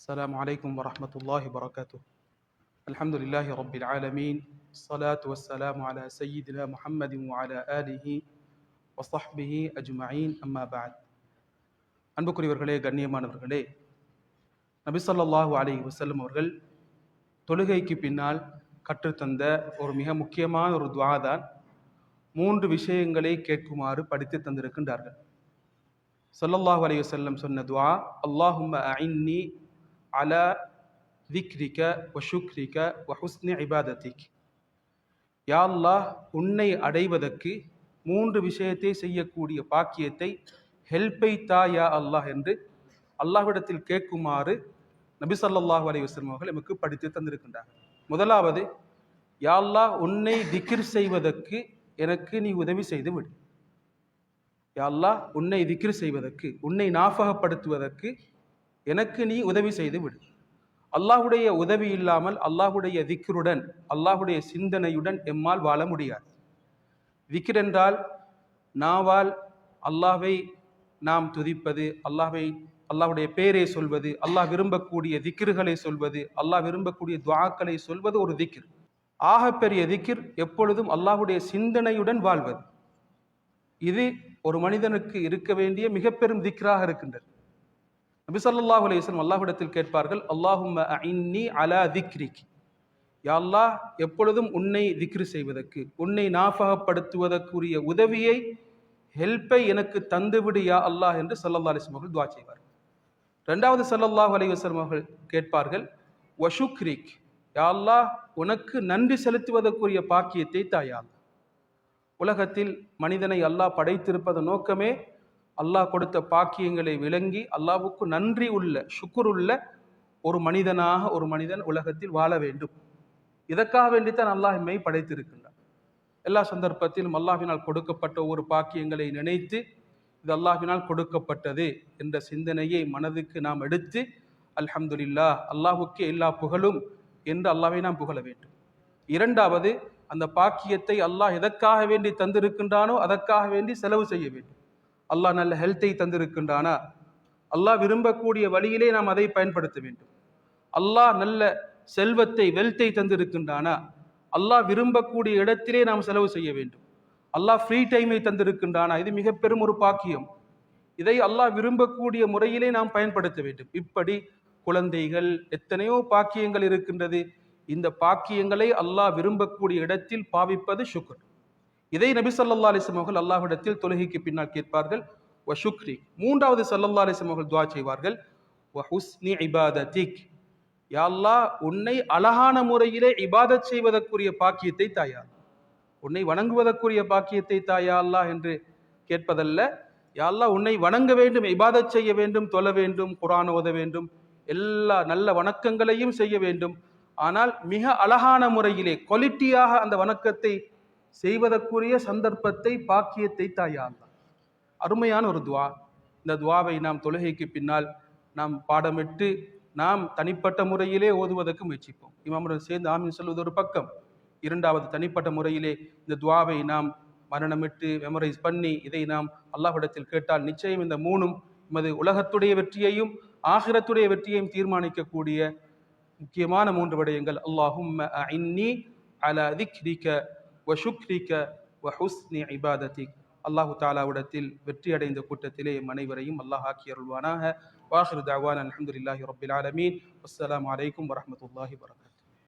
السلام عليكم ورحمة الله وبركاته الحمد لله رب العالمين الصلاة والسلام على سيدنا محمد وعلى آله وصحبه أجمعين أما بعد அன்புக்குரியவர்களே கண்ணியமானவர்களே நபி ஸல்லல்லாஹு அலைஹி வஸல்லம் அவர்கள் தொழுகைக்கு பின்னால் கற்றுத்தந்த ஒரு மிக முக்கியமான ஒரு துவா தான் மூன்று விஷயங்களை கேட்குமாறு படித்து தந்திருக்கின்றார்கள் ஸல்லல்லாஹு அலைஹி வஸல்லம் சொன்ன துவா அல்லாஹும்ம அஇன்னி அலா திக்ரிக வ வஹுஸ்னி இபாதத்திக் யா அல்லாஹ் உன்னை அடைவதற்கு மூன்று விஷயத்தை செய்யக்கூடிய பாக்கியத்தை ஹெல்ப்பை தா யா அல்லாஹ் என்று அல்லாஹ்விடத்தில் கேட்குமாறு நபி சல்லாஹ் அலைஹி வஸல்லம் அவர்கள் எமக்கு படித்து தந்திருக்கின்றார். முதலாவது யா அல்லாஹ் உன்னை திக்ர் செய்வதற்கு எனக்கு நீ உதவி செய்து விடு. யா அல்லாஹ் உன்னை திக்ர் செய்வதற்கு உன்னை நாஃபகப்படுத்துவதற்கு எனக்கு நீ உதவி செய்து விடு. அல்லாஹுடைய உதவி இல்லாமல் அல்லாஹுடைய திக்ருடன் அல்லாஹுடைய சிந்தனையுடன் எம்மால் வாழ முடியாது. திக்ர் என்றால் நாவால் அல்லாஹை நாம் துதிப்பது அல்லாஹை அல்லாஹுடைய பேரை சொல்வது அல்லாஹ் விரும்பக்கூடிய திக்ருகளை சொல்வது அல்லாஹ் விரும்பக்கூடிய துவாக்களை சொல்வது ஒரு திக்ர். ஆகப்பெரிய திக்ர் எப்பொழுதும் அல்லாஹுடைய சிந்தனையுடன் வாழ்வது. இது ஒரு மனிதனுக்கு இருக்க வேண்டிய மிக பெரும் திக்ராக இருக்கின்றது. நபி ஸல்லல்லாஹு அலைஹி கேட்பார்கள் அல்லாஹும் இன்னி அலா திக்ரிக். யா எப்பொழுதும் உன்னை திக்ரு செய்வதற்கு உன்னை நாஃபகப்படுத்துவதற்குரிய உதவியை ஹெல்ப்பை எனக்கு தந்துவிடு யா அல்லாஹ் என்று சல்லல்லா அலிஸ்லம் அவர்கள் துவா செய்வார்கள். ரெண்டாவது சல்லல்லாஹ் அலைஹி அவர்கள் கேட்பார்கள் வஷுக்ரிக். யா அல்லாஹ் உனக்கு நன்றி செலுத்துவதற்குரிய பாக்கியத்தை தாயால் உலகத்தில் மனிதனை அல்லாஹ் படைத்திருப்பதன் நோக்கமே அல்லாஹ் கொடுத்த பாக்கியங்களை விளங்கி அல்லாவுக்கு நன்றி உள்ள சுக்குர் உள்ள ஒரு மனிதனாக ஒரு மனிதன் உலகத்தில் வாழ வேண்டும். இதற்காக வேண்டித்தான் அல்லாஹ் எம்மை படைத்திருக்கின்றான். எல்லா சந்தர்ப்பத்திலும் அல்லாஹினால் கொடுக்கப்பட்ட ஒரு பாக்கியங்களை நினைத்து இது அல்லாஹினால் கொடுக்கப்பட்டது என்ற சிந்தனையை மனதுக்கு நாம் எடுத்து அல்ஹம்துலில்லா அல்லாஹுக்கே எல்லா புகழும் என்று அல்லாஹை நாம் புகழ வேண்டும். இரண்டாவது அந்த பாக்கியத்தை அல்லாஹ் எதற்காக வேண்டி தந்திருக்கின்றானோ அதற்காக வேண்டி செலவு செய்ய வேண்டும். அல்லாஹ் நல்ல ஹெல்த்தை தந்திருக்கின்றானா? அல்லாஹ் விரும்பக்கூடிய வழியிலே நாம் அதை பயன்படுத்த வேண்டும். அல்லாஹ் நல்ல செல்வத்தை வெல்த்தை தந்திருக்கின்றானா? அல்லாஹ் விரும்பக்கூடிய இடத்திலே நாம் செலவு செய்ய வேண்டும். அல்லாஹ் ஃப்ரீ டைமை தந்திருக்கின்றானா? இது மிக பெரும் ஒரு பாக்கியம். இதை அல்லாஹ் விரும்பக்கூடிய முறையிலே நாம் பயன்படுத்த வேண்டும். இப்படி குழந்தைகள் எத்தனையோ பாக்கியங்கள் இருக்கின்றது. இந்த பாக்கியங்களை அல்லாஹ் விரும்பக்கூடிய இடத்தில் பாவிப்பது சுக்கர் இதை நபி சல்லா அலிஸ்லம் அவர்கள் அல்லாஹ்விடத்தில் தொழுகைக்கு பின்னால் கேட்பார்கள். வ ஷுக்ரி. மூன்றாவது சல்லல்லா அலிஸ்லம் அவர்கள் துவா செய்வார்கள். வ ஹுஸ்னி இபாதத்திக் யா அல்லாஹ் உன்னை அழகான முறையிலே இபாதத் செய்வதற்குரிய பாக்கியத்தை தாயா? உன்னை வணங்குவதற்குரிய பாக்கியத்தை தாயா அல்லாஹ் என்று கேட்பதல்ல. யாழ்லா உன்னை வணங்க வேண்டும் இபாதத் செய்ய வேண்டும் தொழ வேண்டும் குரான் ஓத வேண்டும். எல்லா நல்ல வணக்கங்களையும் செய்ய வேண்டும். ஆனால் மிக அழகான முறையிலே குவாலிட்டியாக அந்த வணக்கத்தை செய்வதற்குரிய சந்தர்ப்பத்தை பாக்கியத்தை தாயா அருமையான ஒரு துவா. இந்த துவாவை நாம் தொழுகைக்கு பின்னால் நாம் பாடமிட்டு நாம் தனிப்பட்ட முறையிலே ஓதுவதற்கு முயற்சிப்போம். இமாமுடன் சேர்ந்து ஆமீன் சொல்வது ஒரு பக்கம். இரண்டாவது தனிப்பட்ட முறையிலே இந்த துவாவை நாம் மரணமிட்டு மெமரைஸ் பண்ணி இதை நாம் அல்லாஹிடத்தில் கேட்டால் நிச்சயம் இந்த மூணும் நமது உலகத்துடைய வெற்றியையும் ஆகிரத்துடைய வெற்றியையும் தீர்மானிக்கக்கூடிய முக்கியமான மூன்று விடயங்கள். அல்லாஹும் அல அலா திக்ரிக வ ஷுக்ரிக வ ஹுஸ்னி இபாதத்திக் அல்லாஹு தாலாவிடத்தில் வெற்றி அடைந்த கூட்டத்திலே எம் அனைவரையும் அல்லாஹ் ஆக்கி அருள்வானாக வாஹிரு தாவான் அலமதுல்லாஹி ரபில் ஆலமீன் அஸ்ஸலாமு அலைக்கும் வரஹமத்துல்லாஹி வரகாத்